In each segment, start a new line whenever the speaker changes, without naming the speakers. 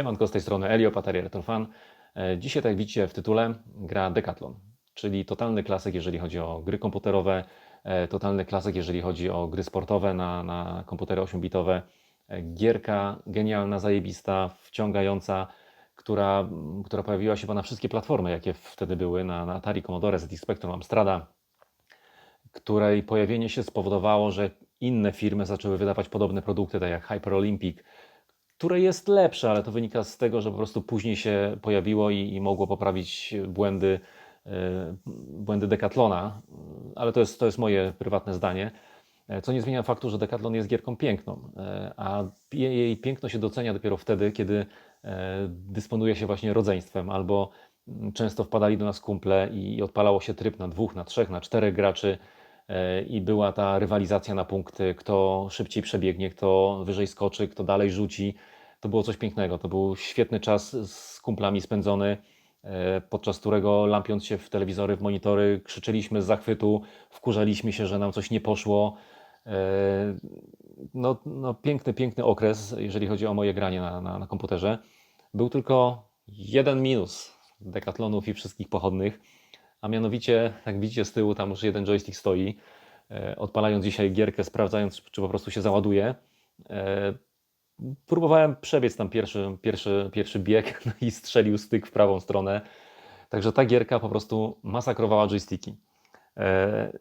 Siemanko, z tej strony Elio, Pataria Retrofan. E, Dzisiaj, tak jak widzicie w tytule, gra Decathlon, czyli totalny klasyk, jeżeli chodzi o gry komputerowe, e, totalny klasyk, jeżeli chodzi o gry sportowe na, na komputery 8-bitowe. E, Gierka genialna, zajebista, wciągająca, która, która pojawiła się na wszystkie platformy, jakie wtedy były, na, na Atari, Commodore, ZX Spectrum, Amstrada, której pojawienie się spowodowało, że inne firmy zaczęły wydawać podobne produkty, tak jak Hyper Olympic, które jest lepsze, ale to wynika z tego, że po prostu później się pojawiło i, i mogło poprawić błędy, yy, błędy Decathlona, ale to jest, to jest moje prywatne zdanie, e, co nie zmienia faktu, że Decathlon jest gierką piękną, e, a jej piękno się docenia dopiero wtedy, kiedy dysponuje się właśnie rodzeństwem, albo mm, często wpadali do nas kumple i odpalało się tryb na dwóch, na trzech, na czterech graczy i była ta rywalizacja na punkty, kto szybciej przebiegnie, kto wyżej skoczy, kto dalej rzuci. To było coś pięknego. To był świetny czas z kumplami spędzony, e, podczas którego lampiąc się w telewizory, w monitory, krzyczeliśmy z zachwytu, wkurzaliśmy się, że nam coś nie poszło. E, No, no piękny, piękny okres, jeżeli chodzi o moje granie na, na, na komputerze. Był tylko jeden minus Decathlonów i wszystkich pochodnych, a mianowicie, jak widzicie z tyłu, tam już jeden joystick stoi. E, Odpalając dzisiaj gierkę, sprawdzając, czy po prostu się załaduje, próbowałem przebiec tam pierwszy, pierwszy, pierwszy bieg no i strzelił styk w prawą stronę. Także ta gierka po prostu masakrowała joysticki. E,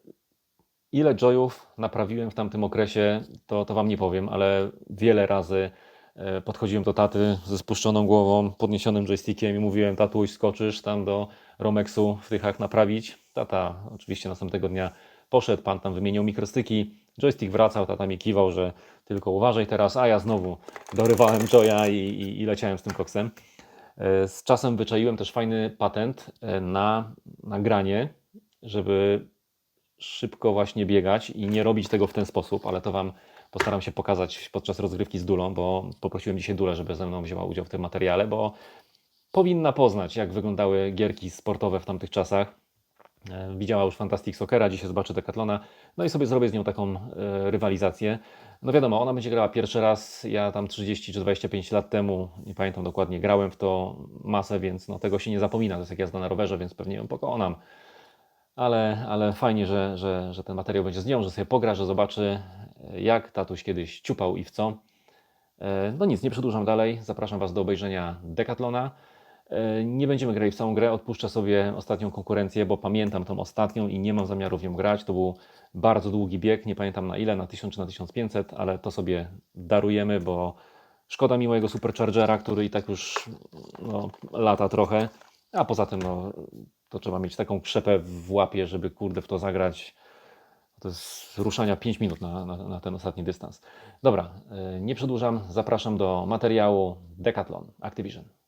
Ile joyów naprawiłem w tamtym okresie, to, to Wam nie powiem, ale wiele razy e, podchodziłem do taty ze spuszczoną głową, podniesionym joystickiem i mówiłem, tatuś, skoczysz tam do Romexu w Tychach naprawić. Tata oczywiście następnego dnia poszedł, pan tam wymienił mikrostyki, joystick wracał, tata mi kiwał, że tylko uważaj teraz, a ja znowu dorywałem joya i, i, i leciałem z tym koksem. E, Z czasem wyczaiłem też fajny patent e, na nagranie, żeby szybko właśnie biegać i nie robić tego w ten sposób, ale to Wam postaram się pokazać podczas rozgrywki z Dulą, bo poprosiłem dzisiaj Dulę, żeby ze mną wzięła udział w tym materiale, bo powinna poznać, jak wyglądały gierki sportowe w tamtych czasach. E, Widziała już Fantastic Soccera, dzisiaj zobaczy Decathlona, no i sobie zrobię z nią taką e, rywalizację. No wiadomo, ona będzie grała pierwszy raz, ja tam 30 czy 25 lat temu, nie pamiętam dokładnie, grałem w to masę, więc no, tego się nie zapomina, to jest jak jazda na rowerze, więc pewnie ją pokonam ale, ale fajnie, że, że, że ten materiał będzie z nią, że sobie pogra, że zobaczy, jak tatuś kiedyś ciupał i w co. E, No nic, nie przedłużam dalej. Zapraszam Was do obejrzenia Decathlona. E, Nie będziemy grali w całą grę, odpuszczę sobie ostatnią konkurencję, bo pamiętam tą ostatnią i nie mam zamiaru w nią grać. To był bardzo długi bieg, nie pamiętam na ile, na 1000 czy na 1500, ale to sobie darujemy, bo szkoda mi mojego Superchargera, który i tak już no, lata trochę, a poza tym no, to trzeba mieć taką krzepę w łapie, żeby kurde w to zagrać. To jest ruszania 5 minut na, na, na ten ostatni dystans. Dobra, e, nie przedłużam, zapraszam do materiału Decathlon Activision.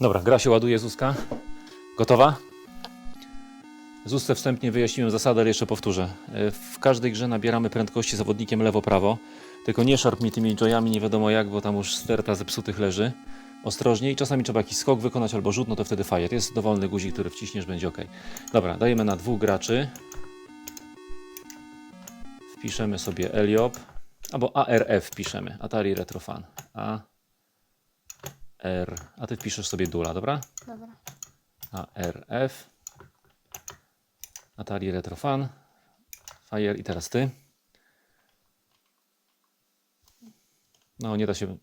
Dobra, gra się ładuje, Zuzka. Gotowa? Zuzce wstępnie wyjaśniłem zasadę, ale jeszcze powtórzę. E, W każdej grze nabieramy prędkości zawodnikiem lewo-prawo, tylko nie szarp mi tymi joyami nie wiadomo jak, bo tam już sterta zepsutych leży. Ostrożnie i czasami trzeba jakiś skok wykonać albo rzut, no to wtedy fire. Jest dowolny guzik, który wciśniesz, będzie ok. Dobra, dajemy na dwóch graczy. Wpiszemy sobie Eliop, albo ARF wpiszemy, Atari Retrofan. A R, a ty wpiszesz sobie Dula, dobra?
Dobra.
ARF. Atari Retrofan. Fire i teraz ty. No, nie da się.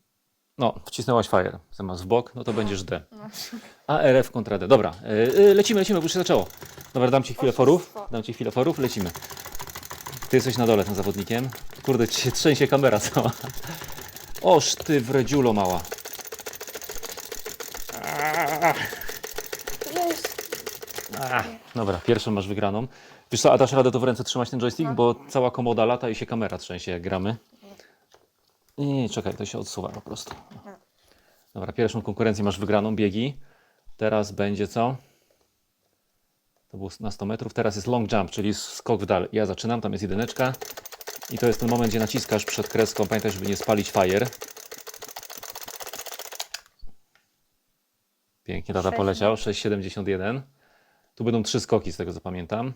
No, wcisnęłaś Fire. Zamiast w bok, no to będziesz D.
No.
ARF kontra D. Dobra, yy, lecimy, lecimy, bo już się zaczęło. Dobra, dam ci chwilę forów. Dam ci chwilę forów, lecimy. Ty jesteś na dole tym zawodnikiem. Kurde, ci się trzęsie kamera cała. Oż ty wredziulo mała.
Jest.
Ach, dobra, pierwszą masz wygraną. Wiesz co, a dasz radę to w ręce trzymać ten joystick, bo cała komoda lata i się kamera trzęsie jak gramy. Nie, nie, czekaj, to się odsuwa po prostu. Dobra, pierwszą konkurencję masz wygraną, biegi. Teraz będzie co? To było na 100 metrów. Teraz jest long jump, czyli skok w dal. Ja zaczynam, tam jest jedyneczka. I to jest ten moment, gdzie naciskasz przed kreską. Pamiętaj, żeby nie spalić fire. Pięknie, tata poleciał. 6,71. Tu będą trzy skoki, z tego co pamiętam.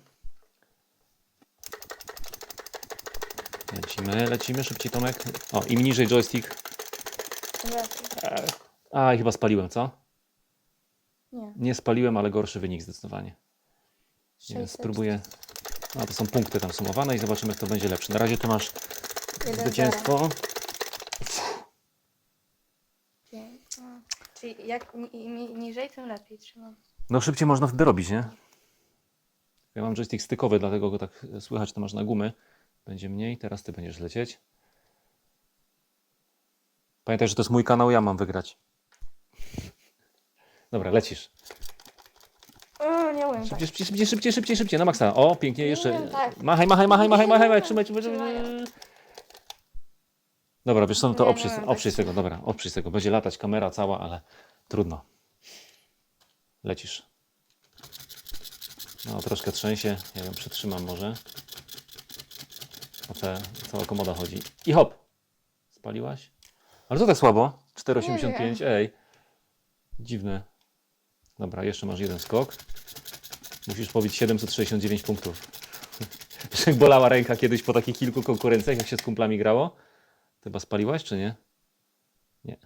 Lecimy, lecimy, szybciej Tomek. O, im niżej joystick. A, i chyba spaliłem, co?
Nie.
Nie spaliłem, ale gorszy wynik zdecydowanie. Nie wiem,
600.
spróbuję. No, to są punkty tam sumowane i zobaczymy, kto będzie lepszy. Na razie ty masz
Jeden,
zwycięstwo.
A, Czyli jak ni, niżej, tym lepiej trzymam.
No szybciej można wtedy robić, nie? Ja mam joystick stykowy, dlatego go tak słychać, to masz na gumy. Będzie mniej, teraz ty będziesz lecieć. Pamiętaj, że to jest mój kanał, ja mam wygrać. Dobra, lecisz.
Nie umiem tak.
Szybciej, szybciej, szybciej, szybciej, szybciej, szybciej, na maksa. O, pięknie, jeszcze.
Nie, tak.
Machaj, machaj, machaj, machaj, machaj, machaj, trzymaj, trzymaj, trzymaj. Dobra, wiesz co, no to
Nie, nie
oprzyj, oprzyj
tak.
tego, dobra, oprzyj tego. Będzie latać kamera cała, ale trudno. Lecisz. No, troszkę trzęsie, nie wiem, przytrzymam może. O te cała komoda chodzi. I hop! Spaliłaś? Ale to tak słabo. 4,85, ej. Dziwne. Dobra, jeszcze masz jeden skok. Musisz pobić 769 punktów. Jak bolała ręka kiedyś po takich kilku konkurencjach, jak się z kumplami grało? Ty chyba spaliłaś, czy nie? Nie.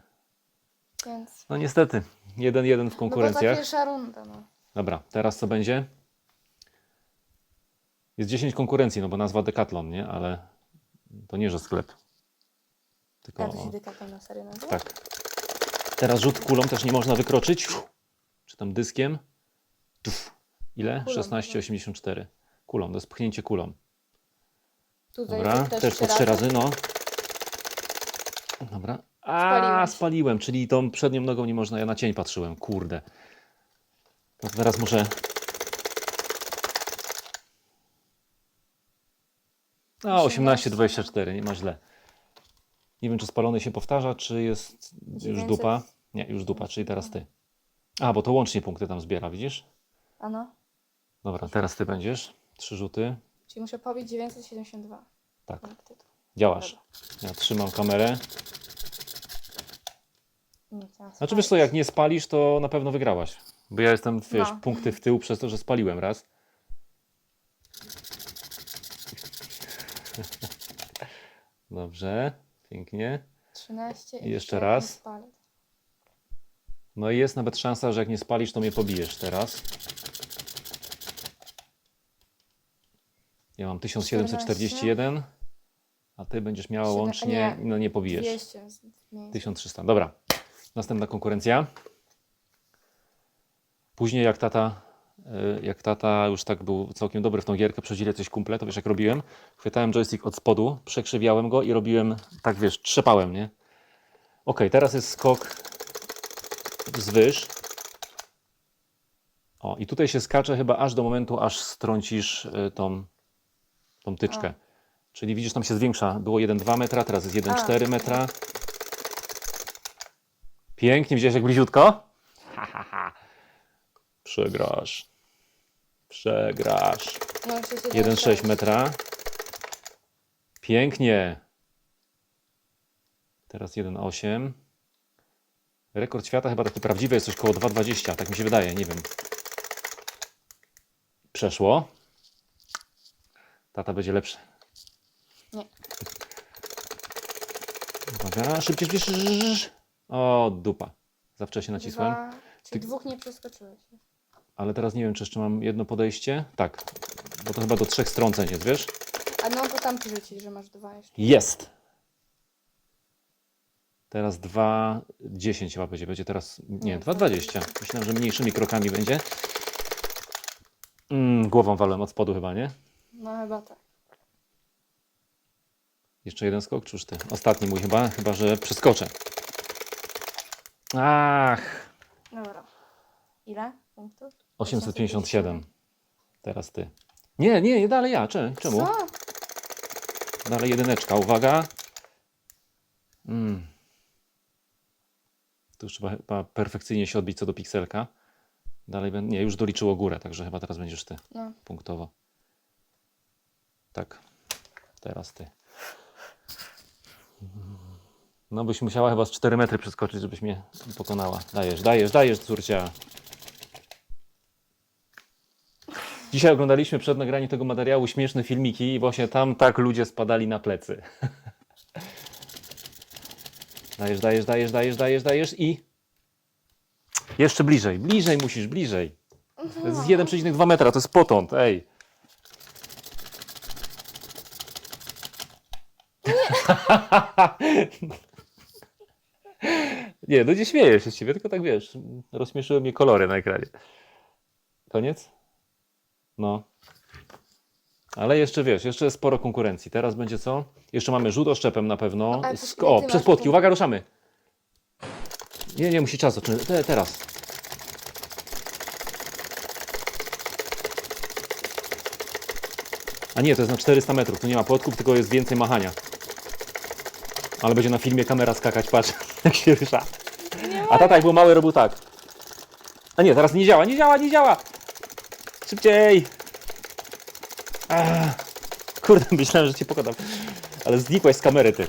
Więc.
No niestety, 1-1 w
No bo ta
konkurencjach.
pierwsza runda, no.
Dobra, teraz co będzie? Jest 10 konkurencji, no bo nazwa Decathlon, nie? Ale to nie, że sklep. Tylko,
Ja to się dykapem na serio nazywa?
tak. Teraz rzut kulą też nie można wykroczyć. Czy tam dyskiem. Tuf. Ile?
Kulą,
16,84. Kulą, to jest pchnięcie kulą.
Tutaj
Dobra,
też,
też po trzy razy, no. Dobra. A,
Spaliłeś.
spaliłem, czyli tą przednią nogą nie można, ja na cień patrzyłem, kurde. To teraz muszę... No,
18.
18,24, nie ma źle. Nie wiem, czy spalony się powtarza, czy jest już
900.
dupa. Nie, już dupa, czyli teraz ty. A, bo to łącznie punkty tam zbiera, widzisz?
A no.
Dobra, teraz ty będziesz. Trzy rzuty.
Czyli muszę pobić 972
Tak,
punkty.
działasz. Ja trzymam kamerę.
Nie chciałam
Znaczy wiesz co, jak nie spalisz, to na pewno wygrałaś. Bo ja jestem, wiesz,
No.
punkty w tył przez to, że spaliłem raz. Dobrze, pięknie.
13
I jeszcze raz. No i jest nawet szansa, że jak nie spalisz, to mnie pobijesz teraz. Ja mam 1741, a ty będziesz miała
Siedem-
łącznie,
nie,
no nie pobijesz.
200 z- mniej.
1300. Dobra. Następna konkurencja. Później jak tata, y, jak tata już tak był całkiem dobry w tą gierkę, przeźli coś kumple, to wiesz jak robiłem? Chwytałem joystick od spodu, przekrzywiałem go i robiłem, tak wiesz, trzepałem, nie? Ok, teraz jest skok wzwyż. O, i tutaj się skacze chyba aż do momentu, aż strącisz y, tą, tą tyczkę.
A.
Czyli widzisz, tam się zwiększa. Było 1,2 metra, teraz jest 1,4 metra. Pięknie, widziałeś jak bliziutko? Ha, ha, ha. Przegrasz. Przegrasz.
No, jeszcze
1,6 metra. Pięknie. Teraz 1,8. Rekord świata chyba taki prawdziwy jest coś koło 2,20. Tak mi się wydaje, nie wiem. Przeszło. Tata będzie lepszy.
Nie.
Uwaga, szybciej, szybciej. O, dupa. Za wcześnie nacisłem.
Dwa, czyli dwóch nie przeskoczyłeś.
Ale teraz nie wiem, czy jeszcze mam jedno podejście. Tak, bo to chyba do trzech strąceń jest, wiesz?
A no to tam rzucić, że masz dwa jeszcze.
Jest! Teraz 2,10 chyba będzie. Będzie teraz, nie,
Nie,
2,20. Myślałem, że mniejszymi krokami będzie. Mm, głową walłem od spodu chyba, nie?
No chyba tak.
Jeszcze jeden skok, czy już ty? Ostatni mój chyba, chyba, że przeskoczę. Ach,
Dobra. Ile punktów?
857. Teraz ty. Nie, nie, nie dalej ja. Cze- Czemu?
Co?
Dalej jedyneczka, uwaga. Mm. Tu już trzeba chyba perfekcyjnie się odbić co do pikselka. Dalej będę. Nie, już doliczyło górę, także chyba teraz będziesz ty
No.
punktowo. Tak. Teraz ty. No byś musiała chyba z 4 metry przeskoczyć, żebyś mnie pokonała. Dajesz, dajesz, dajesz, córcia. Dzisiaj oglądaliśmy przed nagraniem tego materiału śmieszne filmiki i właśnie tam tak ludzie spadali na plecy. Dajesz, dajesz, dajesz, dajesz, dajesz, dajesz i... Jeszcze bliżej, bliżej musisz, bliżej. To jest 1,2 metra, to jest potąd, ej. Nie, no nie śmieję się z ciebie, tylko tak wiesz, rozśmieszyły mnie kolory na ekranie. Koniec? No. Ale jeszcze wiesz, jeszcze jest sporo konkurencji. Teraz będzie co? Jeszcze mamy rzut oszczepem na pewno.
Ale to
Sk- o,
ty
przez
masz
płotki,
tu?
uwaga, ruszamy. Nie, nie, musi czas zacząć. Te, teraz. A nie, to jest na 400 metrów, tu nie ma płotków, tylko jest więcej machania. Ale będzie na filmie kamera skakać, patrz, jak się rusza. A tata jak był mały robił tak. A nie, teraz nie działa, nie działa, nie działa. Szybciej. Ah. Kurde, myślałem, że cię pokonam. Ale znikłaś z kamery, ty.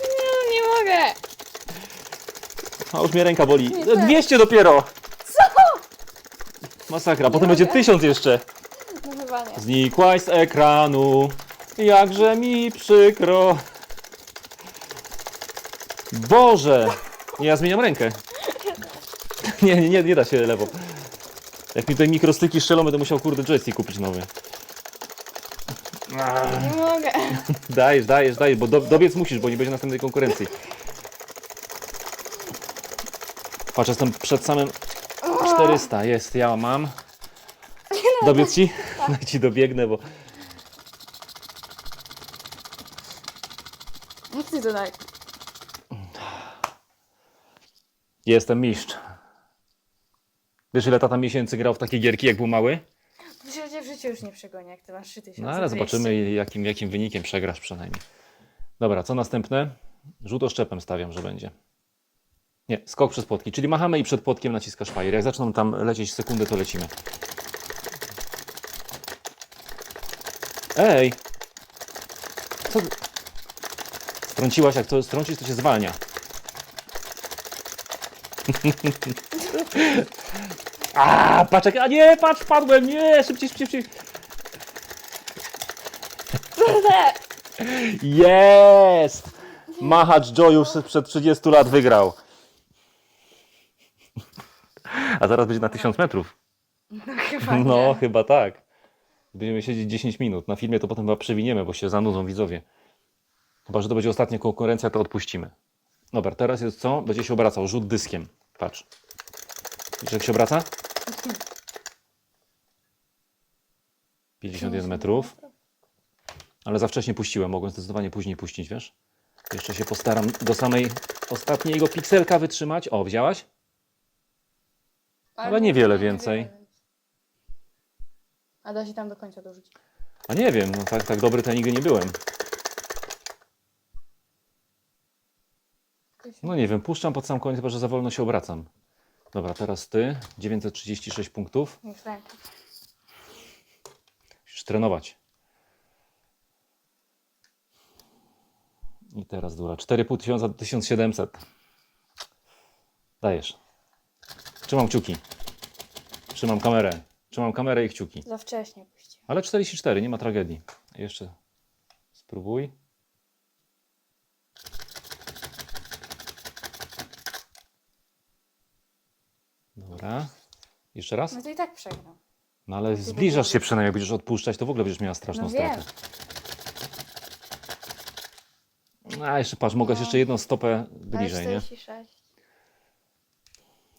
No, nie mogę.
A już mnie ręka boli.
Nie, tak.
200 dopiero. Co? Masakra, potem będzie
mogę.
1000 jeszcze.
No chyba nie.
Znikłaś z ekranu, jakże mi przykro. Boże! Nie, ja zmieniam rękę. Nie, nie, nie, nie da się lewo. Jak mi tutaj mikrostyki strzelą, będę musiał kurde joystick kupić nowy.
Nie mogę.
Dajesz, dajesz, dajesz, bo do, dobiec musisz, bo nie będzie następnej konkurencji. Patrz, jestem przed samym 400. Jest, ja mam. Dobiec ci? No ci dobiegnę, bo...
Jak ty to?
Jestem mistrz. Wiesz, ile tata miesięcy grał w takie gierki, jak był mały?
Przecież cię w życiu już nie przegonię, jak ty masz 3200.
No ale zobaczymy, jakim, jakim wynikiem przegrasz przynajmniej. Dobra, co następne? Rzut oszczepem stawiam, że będzie. Nie, skok przez płotki, czyli machamy i przed płotkiem naciskasz fire. Jak zaczną tam lecieć sekundy, to lecimy. Ej! Co? Strąciłaś, jak to strącisz, to się zwalnia. A, patrz, jak- a nie, patrz, padłem, nie, szybciej, szybciej, szybciej.
Kurde!
Jest! Machacz Joyów sprzed 30 lat wygrał. A zaraz będzie na 1000 metrów.
No chyba
No, chyba tak. Będziemy siedzieć 10 minut. Na filmie to potem chyba przewiniemy, bo się zanudzą widzowie. Chyba, że to będzie ostatnia konkurencja, to odpuścimy. Dobra, teraz jest co? Będzie się obracał. Rzut dyskiem. Patrz. Widzisz, jak się obraca? 51 metrów. Ale za wcześnie puściłem. Mogłem zdecydowanie później puścić, wiesz? Jeszcze się postaram do samej ostatniego pikselka wytrzymać. O, widziałaś? Ale niewiele więcej.
A da się tam do końca dorzucić.
A nie wiem, no tak, tak dobry to ja nigdy nie byłem. No nie wiem, puszczam pod sam koniec, chyba że za wolno się obracam. Dobra, teraz ty. 936 punktów.
Niech ręka.
Musisz trenować. I teraz dura. 4500 do 1700. Dajesz. Trzymam kciuki. Trzymam kamerę. Trzymam kamerę i kciuki.
Za wcześnie puściłem.
Ale 44, nie ma tragedii. Jeszcze spróbuj. Dobra. Jeszcze raz?
No to i tak przegram.
No ale zbliżasz się przynajmniej, jak będziesz odpuszczać, to w ogóle będziesz miała straszną
No
stratę.
wiem.
A jeszcze patrz, mogłaś
No.
jeszcze jedną stopę bliżej, nie?
46.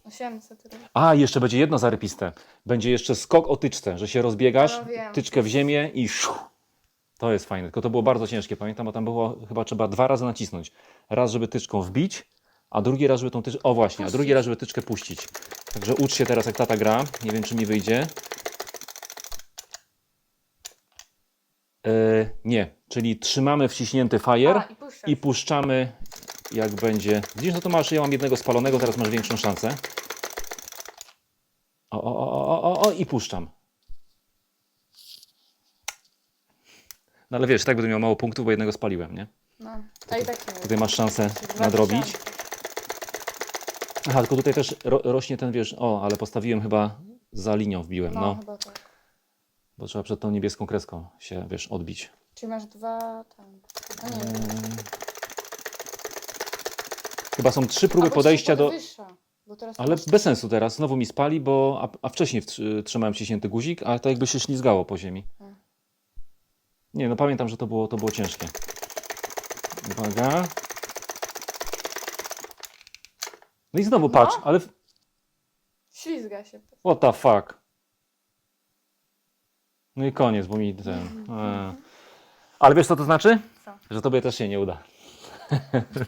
800 robię.
A, jeszcze będzie jedno zarypiste. Będzie jeszcze skok o tyczce, że się rozbiegasz,
No wiem.
tyczkę w ziemię i szu. To jest fajne, tylko to było bardzo ciężkie, pamiętam, bo tam było chyba trzeba dwa razy nacisnąć. Raz, żeby tyczką wbić, a drugi raz, żeby tą tyczkę... O właśnie, a drugi raz, żeby tyczkę puścić. Także ucz się teraz, jak tata gra. Nie wiem, czy mi wyjdzie. Yy, nie, czyli trzymamy wciśnięty fire
A, i puszczasz.
i puszczamy, jak będzie. Widzisz, no to masz, ja mam jednego spalonego, teraz masz większą szansę. O, o, o, o, o, o i puszczam. No ale wiesz, tak będę miał mało punktów, bo jednego spaliłem, nie?
No, a i tak nie
Tutaj masz szansę nadrobić. Aha, tylko tutaj też ro, rośnie ten, wiesz, o, ale postawiłem chyba za linią wbiłem,
No,
no.
chyba tak.
Bo trzeba przed tą niebieską kreską się, wiesz, odbić.
Czyli masz dwa tam. A nie
Eee. Chyba są trzy próby
A bo
podejścia do...
podwyższa, Bo teraz
Ale
masz-
bez sensu teraz, znowu mi spali, bo... A, a wcześniej wtrzy- trzymałem ciśnięty guzik, ale to jakby się ślizgało po ziemi. Nie, no pamiętam, że to było, to było ciężkie. Uwaga. No i znowu
No.
patrz, ale... w-
Ślizga się.
What the fuck? No i koniec, bo mi ten... E. Ale wiesz co to znaczy?
Co?
Że tobie też się nie uda.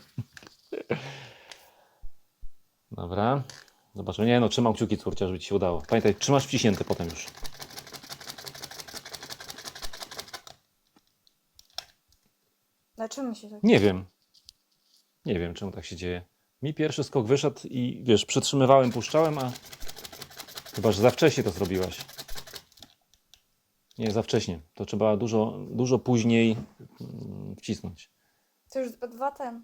Dobra. Zobaczymy. Nie no, trzymam kciuki córcia, żeby ci się udało. Pamiętaj, trzymasz wciśnięty potem już.
Dlaczego się tak...
Nie wiem. Nie wiem, czemu tak się dzieje. Mi pierwszy skok wyszedł i wiesz, przytrzymywałem, puszczałem, a chyba, że za wcześnie to zrobiłaś. Nie, za wcześnie. To trzeba dużo, dużo później mm, wcisnąć.
To już dwa- ten.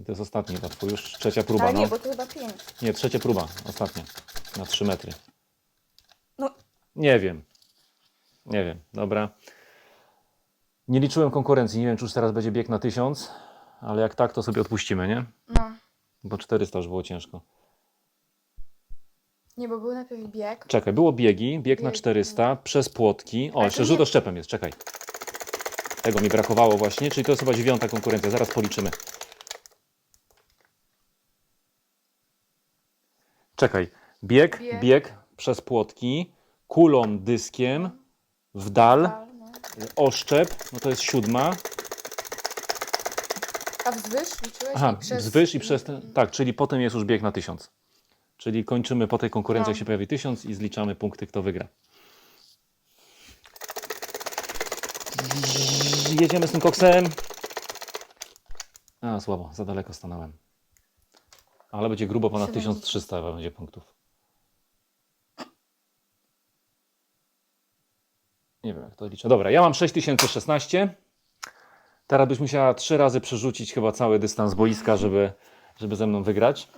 I to jest ostatni chyba twój, już trzecia próba.
Ale
no.
nie, bo to chyba pięć.
Nie, trzecia próba, ostatnia. Na 3 metry.
No.
Nie wiem. Nie wiem, dobra. Nie liczyłem konkurencji, nie wiem, czy już teraz będzie bieg na 1000, ale jak tak, to sobie odpuścimy, nie?
No.
Bo 400 już było ciężko.
Nie, bo był najpierw bieg.
Czekaj, było biegi, bieg na
Bieg,
400, przez płotki. O,
Ale
jeszcze
to
rzut oszczepem jest, czekaj. Tego mi brakowało właśnie, czyli to jest chyba dziewiąta konkurencja, zaraz policzymy. Czekaj, bieg, bieg,
Bieg.
przez płotki, kulą, dyskiem, w dal,
no.
oszczep, no to jest siódma.
A wzwyż liczyłeś?
Aha,
i przez...
wzwyż i przez ten, tak, czyli potem jest już bieg na 1000. Czyli kończymy po tej konkurencji,
No.
jak się pojawi 1000 i zliczamy punkty, kto wygra. Jedziemy z tym koksem. A, słabo, za daleko stanąłem. Ale będzie grubo, ponad
70.
1300 chyba będzie punktów. Nie wiem, jak to liczę. Dobra, ja mam 6016. Teraz byś musiała trzy razy przerzucić chyba cały dystans boiska, żeby, żeby ze mną wygrać.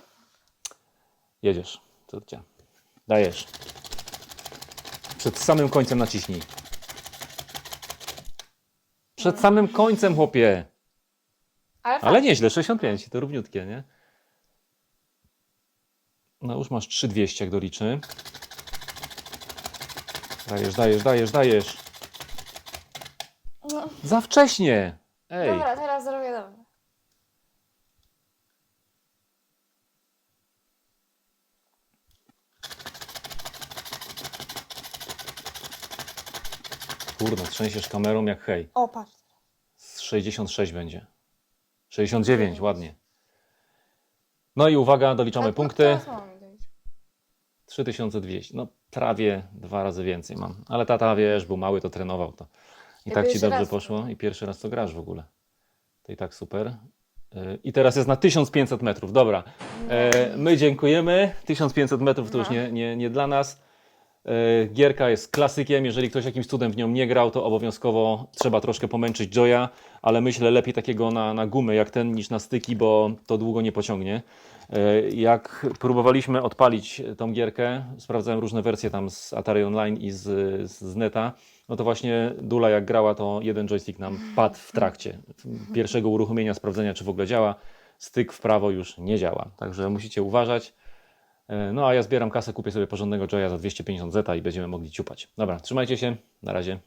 Jedziesz, córcia. Dajesz. Przed samym końcem naciśnij. Przed samym końcem, chłopie.
Ale,
Ale nieźle, 65, to równiutkie, nie? No już masz 3200, jak doliczy. Dajesz, dajesz, dajesz, dajesz.
No.
Za wcześnie. Ej.
Dobra, teraz zrobię dobrze.
Kurde, trzęsiesz kamerą jak hej.
O, patrz.
Z 66 będzie. 69, ładnie. No i uwaga, doliczamy punkty.
teraz mam dojść.
3200. No prawie dwa razy więcej mam. Ale tata, wiesz, był mały, to trenował to. I
Ja
tak ci dobrze
raz
poszło. I pierwszy raz to grasz w ogóle. To i tak super. Yy, I teraz jest na 1500 metrów. Dobra. E, my dziękujemy. 1500 metrów to już
No.
nie, nie, nie dla nas. E, Gierka jest klasykiem. Jeżeli ktoś jakimś cudem w nią nie grał, to obowiązkowo trzeba troszkę pomęczyć Joya, ale myślę lepiej takiego na, na gumy jak ten niż na styki, bo to długo nie pociągnie. E, Jak próbowaliśmy odpalić tą gierkę, sprawdzałem różne wersje tam z Atari Online i z, z neta, no to właśnie Dula jak grała, to jeden joystick nam padł w trakcie pierwszego uruchomienia, sprawdzenia czy w ogóle działa. Styk w prawo już nie działa, także musicie uważać. E, No a ja zbieram kasę, kupię sobie porządnego Joya za 250 zeta i będziemy mogli ciupać. Dobra, trzymajcie się, na razie.